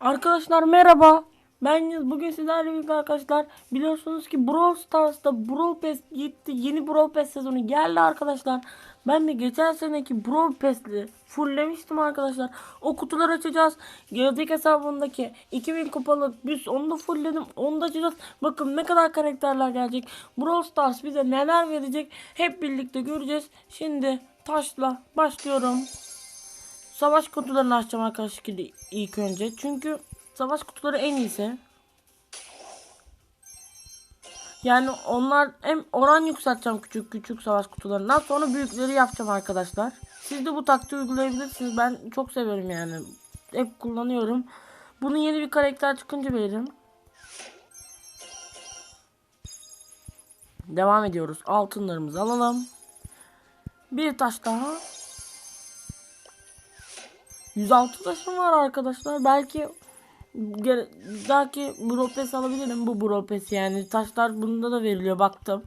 Arkadaşlar merhaba. Ben. Bugün sizlerle birlikte arkadaşlar biliyorsunuz ki Brawl Stars'ta Brawl Pass gitti. Yeni Brawl Pass sezonu geldi arkadaşlar. Ben de geçen seneki Brawl Pass'li fulllemiştim arkadaşlar. O kutuları açacağız. Gelecek hesabındaki 2000 kupalık büs onu da fullledim. Onu da açacağız. Bakın ne kadar karakterler gelecek. Brawl Stars bize neler verecek. Hep birlikte göreceğiz. Şimdi taşla başlıyorum. Savaş kutularını açacağım arkadaşlar ilk önce. Çünkü savaş kutuları en iyisi. Yani onlar hem oran yükselteceğim küçük küçük savaş kutularından sonra büyükleri yapacağım arkadaşlar. Siz de bu taktiği uygulayabilirsiniz. Ben çok severim yani. Hep kullanıyorum. Bunun yeni bir karakter çıkınca veririm. Devam ediyoruz. Altınlarımızı alalım. Bir taş daha. 106 taşım var arkadaşlar. Belki belki Pass alabilirim bu Pass yani. Taşlar bunda da veriliyor baktım.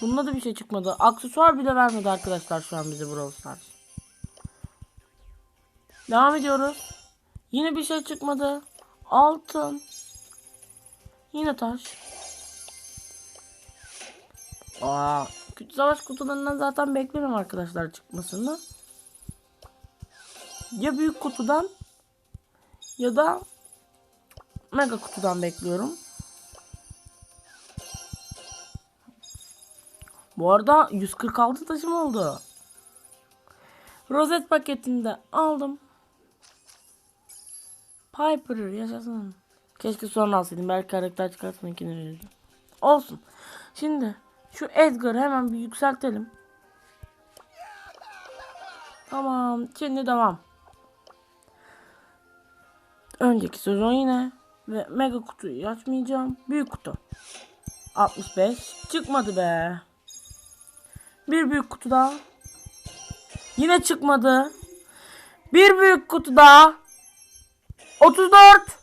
Bunda da bir şey çıkmadı. Aksesuar bile vermedi arkadaşlar şu an bize Brawl Stars. Devam ediyoruz. Yine bir şey çıkmadı. Altın. Yine taş. Aa, savaş kutularından zaten beklerim arkadaşlar çıkmasını ya büyük kutudan ya da mega kutudan bekliyorum. Bu arada 146 taşım oldu. Rozet paketinde aldım. Piper yaşasın. Keşke sonra alsaydım. Belki karakter çıkartma ikini verirdim. Olsun. Şimdi şu Edgar'ı hemen bir yükseltelim. Tamam. Şimdi devam. Önceki sezon yine ve mega kutuyu açmayacağım. Büyük kutu. 65. Çıkmadı be. Bir büyük kutu daha. Yine çıkmadı. Bir büyük kutu daha. 34.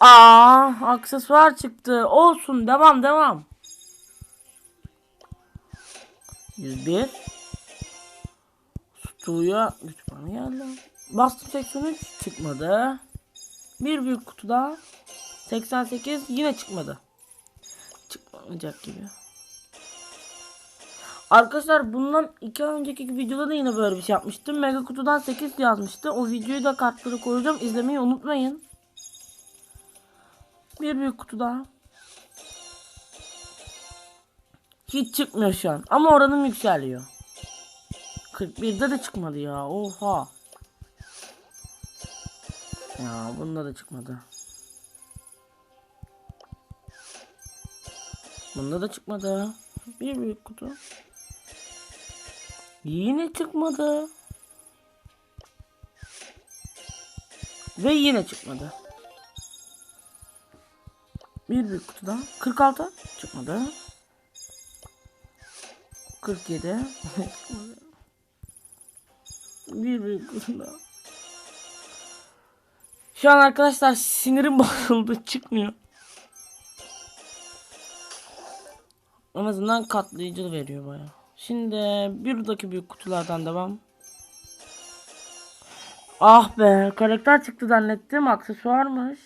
Aa, aksesuar çıktı. Olsun. Devam devam. 101. Stu'ya güç puanı geldi. Bastım 83 çıkmadı. Bir büyük kutu daha. 88 yine çıkmadı. Çıkmayacak gibi. Arkadaşlar bundan iki önceki videoda da yine böyle bir şey yapmıştım. Mega kutudan 8 yazmıştı. O videoyu da kartlara koyacağım. İzlemeyi unutmayın. Bir büyük kutu daha. Hiç çıkmıyor şu an. Ama oranım yükseliyor. 41'de de çıkmadı ya. Oha. Ya bunda da çıkmadı. Bunda da çıkmadı. Bir büyük kutu. Yine çıkmadı. Ve yine çıkmadı. Bir büyük kutu daha. 46 çıkmadı. 47 çıkmadı. Bir büyük kutu daha. Şu an arkadaşlar sinirim bozuldu çıkmıyor. En azından katlayıcı veriyor baya. Şimdi buradaki büyük kutulardan devam. Ah be karakter çıktı zannettim aksesuarmış.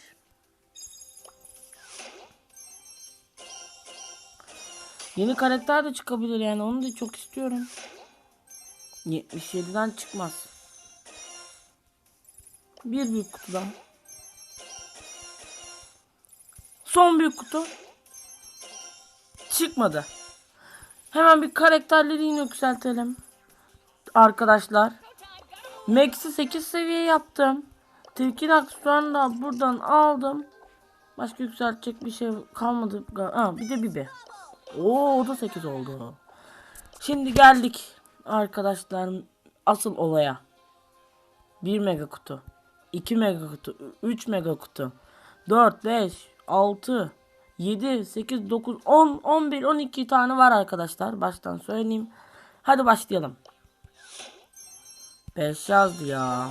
Yeni karakter de çıkabilir yani onu da çok istiyorum. 77'den çıkmaz. Bir büyük kutudan. Son büyük kutu. Çıkmadı. Hemen bir karakterleri yine yükseltelim. Arkadaşlar. Max'i 8 seviye yaptım. Tilkin aksesuarını da buradan aldım. Başka yükseltecek bir şey kalmadı. Ha, bir de Bibi. Oo o da 8 oldu. Şimdi geldik arkadaşlar asıl olaya. 1 mega kutu. 2 mega kutu, 3 mega kutu, 4, 5, 6, 7, 8, 9, 10, 11, 12 tane var arkadaşlar. Baştan söyleyeyim. Hadi başlayalım. 5 yazdı ya.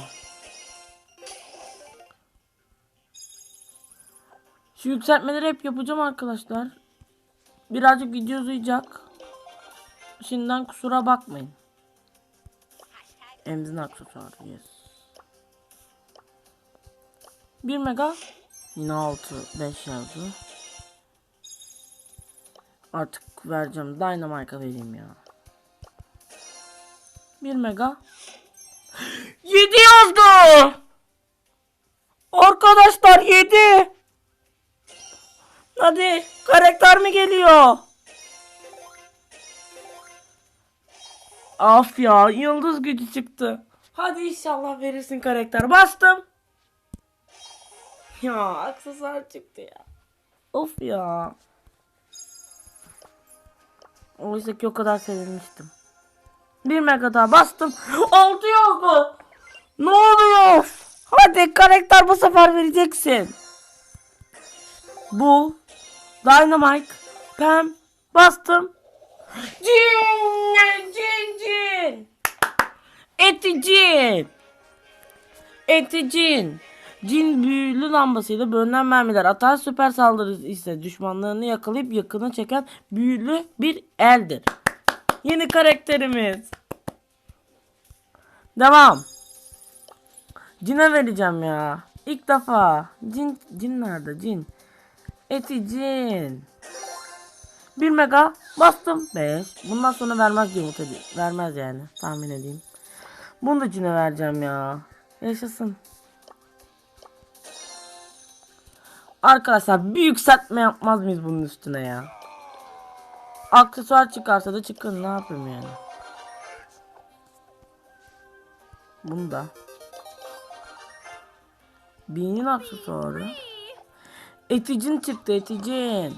Şu yükseltmeleri hep yapacağım arkadaşlar. Birazcık video uzayacak. Şimdiden kusura bakmayın. Emzin aksesuarı yes. 1 mega. Yine 6 5 yazdı. Artık vereceğim. Dynamite'a vereyim ya. 1 mega. 7 yazdı. Arkadaşlar 7. Hadi karakter mi geliyor? Af ya yıldız gücü çıktı. Hadi inşallah verirsin karakter. Bastım. Ya aksesuar çıktı ya. Of ya. Oysa ki o kadar sevinmiştim. Bir mega daha bastım. Altı yazdı. Ne oluyor? Hadi karakter bu sefer vereceksin. Bu Dynamite Pam bastım. Cin cin cin. Eti cin. Eti cin. Cin büyülü lambasıyla bölünen mermiler atar süper saldırı ise düşmanlarını yakalayıp yakına çeken büyülü bir eldir. Yeni karakterimiz. Devam. Cin'e vereceğim ya. İlk defa. Cin, cin nerede? Cin. Eti cin. 1 mega bastım 5. Bundan sonra vermez diye umut. Vermez yani tahmin edeyim. Bunu da Cin'e vereceğim ya. Yaşasın. Arkadaşlar bir yükseltme yapmaz mıyız bunun üstüne ya? Aksesuar çıkarsa da çıkın ne yapayım yani. Bunu da. Binin aksesuarı. Eticin çıktı eticin.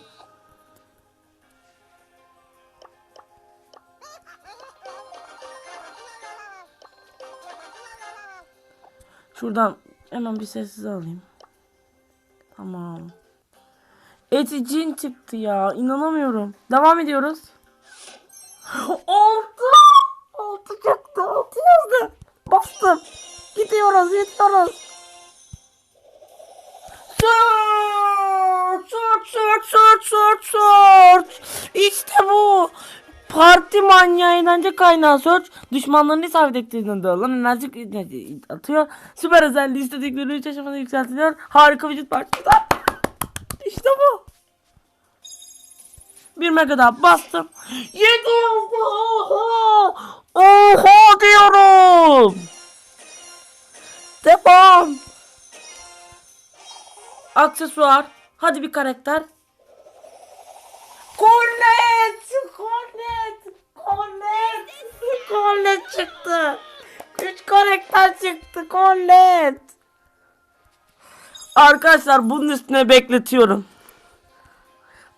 Şuradan hemen bir sessiz alayım. Tamam. Eticin çıktı ya. inanamıyorum. Devam ediyoruz. Altı. Altı çıktı. Altı yazdı. Bastım. Gidiyoruz gidiyoruz. Parti manyağı eğlence kaynağı search. Düşmanlarını isabet ettiğinde alan enerji atıyor. Süper özelliği istedikleri 3 aşamada yükseltiliyor. Harika vücut parçası. İşte bu. Bir mega daha bastım. Yedi yazdı. Oha. Oha diyorum. Devam. Aksesuar. Hadi bir karakter. Cornet! Cornet! Cornet! Cornet çıktı. Üç karakter çıktı. Cornet. Arkadaşlar bunun üstüne bekletiyorum.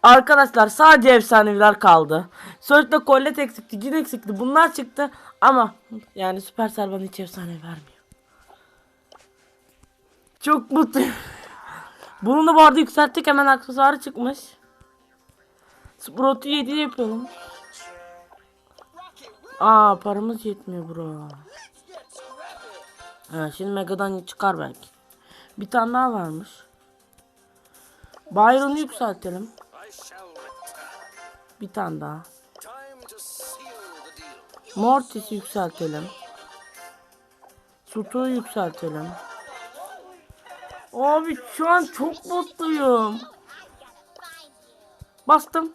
Arkadaşlar sadece efsaneviler kaldı. Sözde Colette eksikti, Cin eksikti. Bunlar çıktı ama yani Supercell bana hiç efsane vermiyor. Çok mutluyum. Bunu da bu arada yükselttik hemen aksesuarı çıkmış. Sprout'u 7 yapalım. Aa paramız yetmiyor bro. Ha, şimdi Mega'dan çıkar belki. Bir tane daha varmış. Byron'u yükseltelim. Bir tane daha. Mortis'i yükseltelim. Sutu'yu yükseltelim. Abi şu an çok mutluyum. Bastım.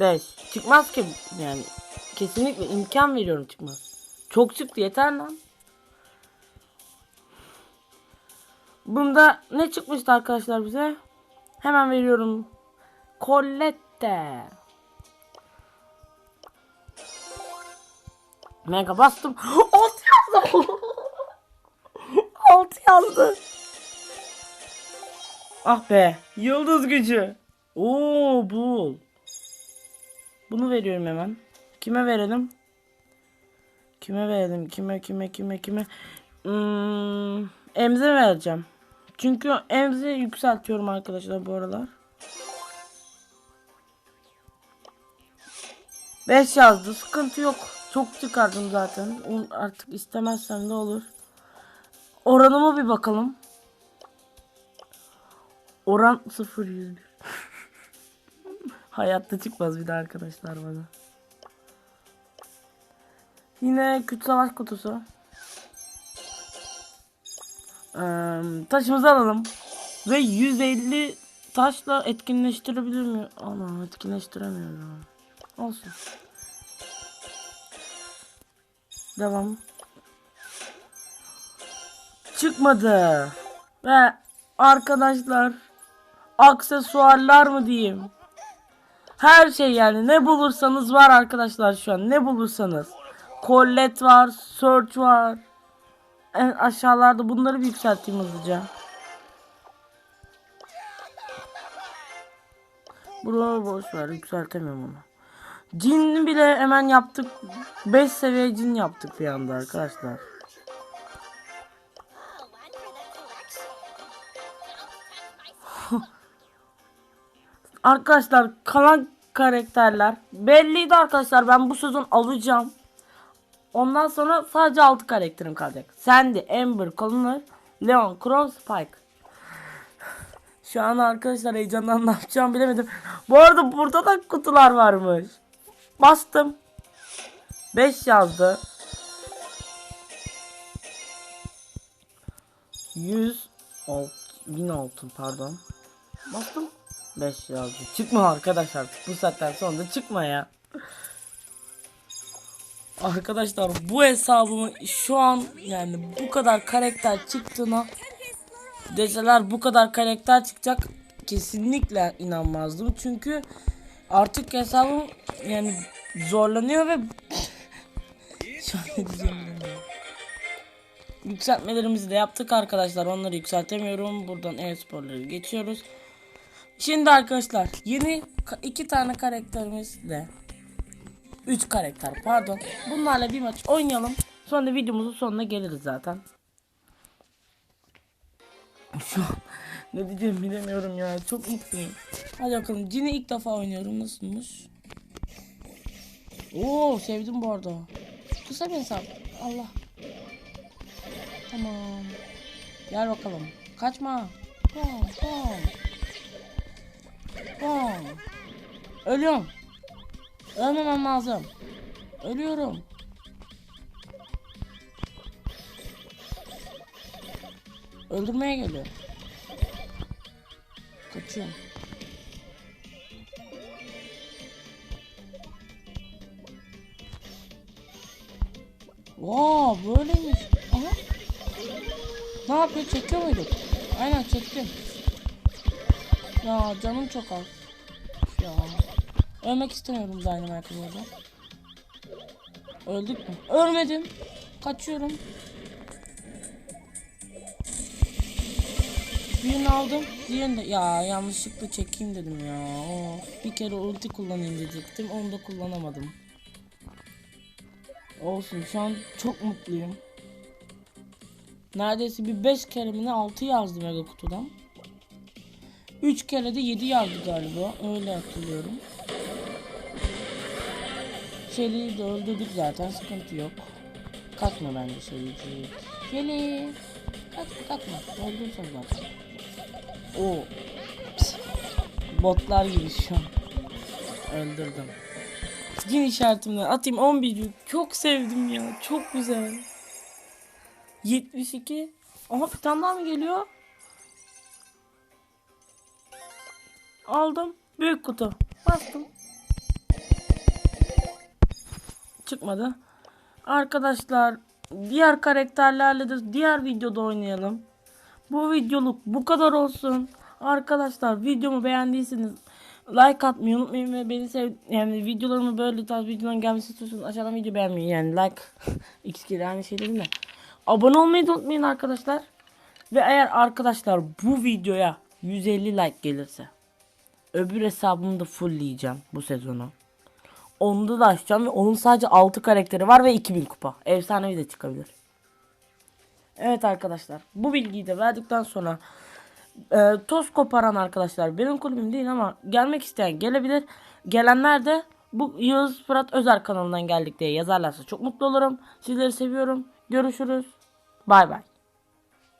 5. Çıkmaz ki yani. Kesinlikle imkan veriyorum çıkmaz. Çok çıktı yeter lan. Bunda ne çıkmıştı arkadaşlar bize? Hemen veriyorum. Colette. Mega bastım. Alt yazdı. Alt yazdı. Ah be. Yıldız gücü. Oo bul. Bunu veriyorum hemen. Kime verelim? Kime verelim? Kime kime kime kime? Hmm, Emze vereceğim. Çünkü Emze yükseltiyorum arkadaşlar bu aralar. 5 yazdı. Sıkıntı yok. Çok çıkardım zaten. Artık istemezsem de olur. Oranıma bir bakalım. Oran 0 101. Hayatta çıkmaz bir de arkadaşlar bana. Yine küt savaş kutusu. Eee, taşımızı alalım. Ve 150 taşla etkinleştirebilir miyim? Ana etkinleştiremiyorum. Olsun. Devam. Çıkmadı. Ve arkadaşlar aksesuarlar mı diyeyim? Her şey yani ne bulursanız var arkadaşlar şu an ne bulursanız. Colette var, Search var. En aşağılarda bunları bir yükselteyim hızlıca. Buraları boş ver yükseltemiyorum onu. Cin bile hemen yaptık. 5 seviye cin yaptık bir anda arkadaşlar. Arkadaşlar kalan karakterler belliydi arkadaşlar ben bu sezon alacağım. Ondan sonra sadece 6 karakterim kalacak. Sandy, Amber, Connor, Leon, Crow, Spike. Şu an arkadaşlar heyecandan ne yapacağımı bilemedim. Bu arada burada da kutular varmış. Bastım. 5 yazdı. 100 alt, 1000 altın pardon. Bastım. 5 yazdı. Çıkma arkadaşlar bu saatten sonra çıkma ya. Arkadaşlar bu hesabımı şu an yani bu kadar karakter çıktığına deseler bu kadar karakter çıkacak kesinlikle inanmazdım. Çünkü artık hesabım yani zorlanıyor ve şu an ne. Yükseltmelerimizi de yaptık arkadaşlar. Onları yükseltemiyorum. Buradan e-sporları geçiyoruz. Şimdi arkadaşlar yeni iki tane karakterimizle 3 karakter pardon. Bunlarla bir maç oynayalım. Sonra videomuzun sonuna geliriz zaten. Şu ne diyeceğimi bilemiyorum ya. Çok mutluyum. Hadi bakalım. Cini ilk defa oynuyorum. Nasılmış? Oo sevdim bu arada. Kısa bir hesap. Allah. Tamam. Gel bakalım. Kaçma. Bom bom. Bom. Ölüyorum. Ölmemem lazım. Ölüyorum. Öldürmeye geliyor. Kaçıyorum. Wow, böyleymiş. Aha. Ne yapıyor? Çekiyor muyduk? Aynen çektim. Ya canım çok az. Ya. Ölmek istemiyorum Dynamite'ın orada. Öldük mü? Ölmedim. Kaçıyorum. Birini aldım. Diğerini de ya yanlışlıkla çekeyim dedim ya. Of, bir kere ulti kullanayım diyecektim. Onu da kullanamadım. Olsun şu an çok mutluyum. Neredeyse bir 5 kere mi ne 6 yazdı mega kutudan. 3 kere de 7 yazdı galiba. Öyle hatırlıyorum. Shelly'i de öldürdük zaten sıkıntı yok. Kaçma bence Shelly'ciğim. Shelly. Kaçma kaçma. Öldün sen zaten. Oo. Pis. Botlar gibi şu an. Öldürdüm. Skin işaretimden atayım 11 yük. Çok sevdim ya. Çok güzel. 72. Aha bir tane daha mı geliyor? Aldım. Büyük kutu. Bastım. Çıkmadı. Arkadaşlar diğer karakterlerle de diğer videoda oynayalım. Bu videoluk bu kadar olsun. Arkadaşlar videomu beğendiyseniz like atmayı unutmayın ve beni sev yani videolarımı böyle tarz videoların gelmesi istiyorsanız aşağıdan video beğenmeyi yani like x kere aynı şey değil mi? Abone olmayı da unutmayın arkadaşlar. Ve eğer arkadaşlar bu videoya 150 like gelirse öbür hesabımı da fullleyeceğim bu sezonu. Onu da açacağım ve onun sadece 6 karakteri var ve 2000 kupa. Efsanevi de çıkabilir. Evet arkadaşlar bu bilgiyi de verdikten sonra e, toz koparan arkadaşlar benim kulübüm değil ama gelmek isteyen gelebilir. Gelenler de bu Yağız Fırat Özer kanalından geldik diye yazarlarsa çok mutlu olurum. Sizleri seviyorum. Görüşürüz. Bay bay.